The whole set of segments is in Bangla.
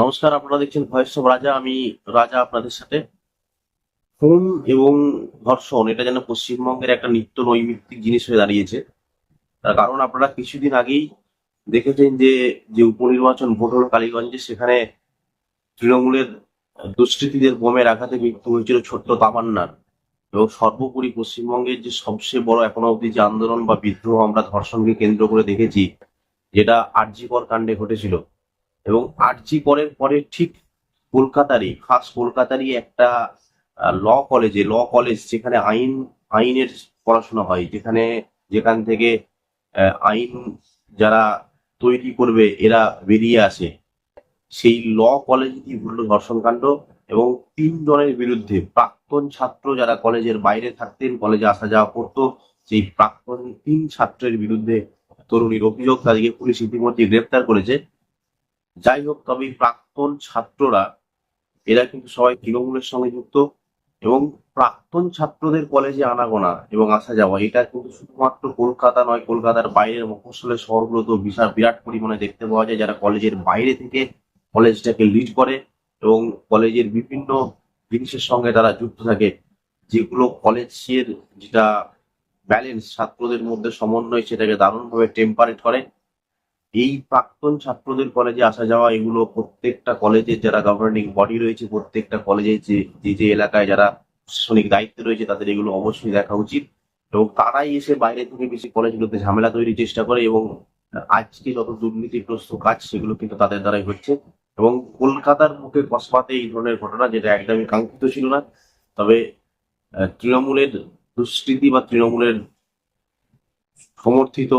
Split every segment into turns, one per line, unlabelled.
নমস্কার, আপনারা দেখছেন ভয়েস অফ রাজা আমি রাজা আপনাদের সাথে। খুন এবং ধর্ষণ, এটা যেন পশ্চিমবঙ্গের একটা নিত্য নৈমিত্তিক জিনিস হয়ে দাঁড়িয়েছে। তার কারণ আপনারা কিছুদিন আগেই দেখেছেন যে যে উপনির্বাচন ভোট হলো কালীগঞ্জে, সেখানে তৃণমূলের দুষ্কৃতীদের বোমের আঘাতে মৃত্যু হয়েছিল ছোট্ট তামান্নার এবং সর্বোপরি পশ্চিমবঙ্গের যে সবচেয়ে বড় এখনও অবধি যে আন্দোলন বা বিদ্রোহ আমরা ধর্ষণকে কেন্দ্র করে দেখেছি, যেটা আরজিকর কাণ্ডে ঘটেছিল। এবং আরজি করের পরে ঠিক কলকাতারই, খাস কলকাতারই একটা ল কলেজে ল কলেজ যেখানে আইন, আইনের পড়াশোনা হয়, যেখানে, যেখান থেকে আইন যারা তৈরি করবে, এরা বেরিয়ে আসে। সেই ল কলেজেই ঘটল ধর্ষণকাণ্ড এবং তিনজনের বিরুদ্ধে প্রাক্তন ছাত্র যারা কলেজের বাইরে থাকতেন, কলেজে আসা যাওয়া করতো, সেই প্রাক্তন তিন ছাত্রের বিরুদ্ধে তরুণীর অভিযোগ, তাদেরকে পুলিশ ইতিমধ্যে গ্রেপ্তার করেছে। যাই হোক, তবে প্রাক্তন ছাত্ররা, এরা কিন্তু সবাই তৃণমূলের সঙ্গে যুক্ত এবং প্রাক্তন ছাত্রদের কলেজে আনাগোনা এবং আসা যাওয়া, এটা কিন্তু শুধুমাত্র কলকাতা নয়, কলকাতার বাইরের মফস্বলের শহরগুলোতেও বিশাল, বিরাট পরিমাণে দেখতে পাওয়া যায় যারা কলেজের বাইরে থেকে কলেজটাকে লিড করে এবং কলেজের বিভিন্ন জিনিসের সঙ্গে তারা যুক্ত থাকে। যেগুলো কলেজের যেটা ব্যালেন্স ছাত্রদের মধ্যে সমন্বয়, সেটাকে দারুণভাবে টেম্পারেট করে। এই প্রাক্তন ছাত্রদের কলেজে আসা যাওয়া, এগুলো প্রত্যেকটা কলেজের যারা গভর্নিং বডি রয়েছে, প্রত্যেকটা কলেজে যে যে যে এলাকায় যারা প্রশাসনিক দায়িত্বে রয়েছে, তাদের এগুলো অবশ্যই দেখা উচিত। এবং তারাই এসে বাইরে থেকে বেশি কলেজগুলোতে ঝামেলা তৈরির চেষ্টা করে এবং আজকে যত দুর্নীতিগ্রস্ত কাজ, সেগুলো কিন্তু তাদের দ্বারাই হচ্ছে। এবং কলকাতার মুখে কসবাতে এই ধরনের ঘটনা, যেটা একদমই কাঙ্ক্ষিত ছিল না। তবে তৃণমূলের দুষ্কৃতি বা তৃণমূলের সমর্থিত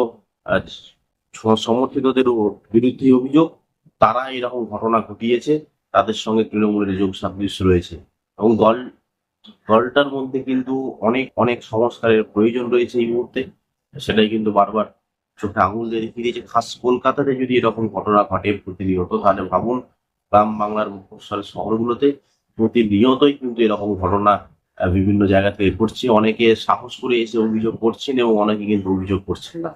সমর্থিতদের বিরুদ্ধে অভিযোগ তারা এরকম ঘটনা ঘটিয়েছে, তাদের সঙ্গে তৃণমূলের যোগ সাদৃশ্য রয়েছে। এবং দল, দলটার মধ্যে কিন্তু অনেক অনেক সংস্কারের প্রয়োজন রয়েছে এই মুহূর্তে। সেটাই কিন্তু বারবার চোখে আঙুল দিয়ে দেখিয়ে দিয়েছে। খাস কলকাতাতে যদি এরকম ঘটনা ঘটে প্রতিনিয়ত, তাহলে ভাবুন, গ্রাম বাংলার মফস্বল শহরগুলোতে প্রতিনিয়তই কিন্তু এরকম ঘটনা বিভিন্ন জায়গা থেকে ঘটছে। অনেকে সাহস করে এসে অভিযোগ করছেন এবং অনেকে কিন্তু অভিযোগ করছেন না।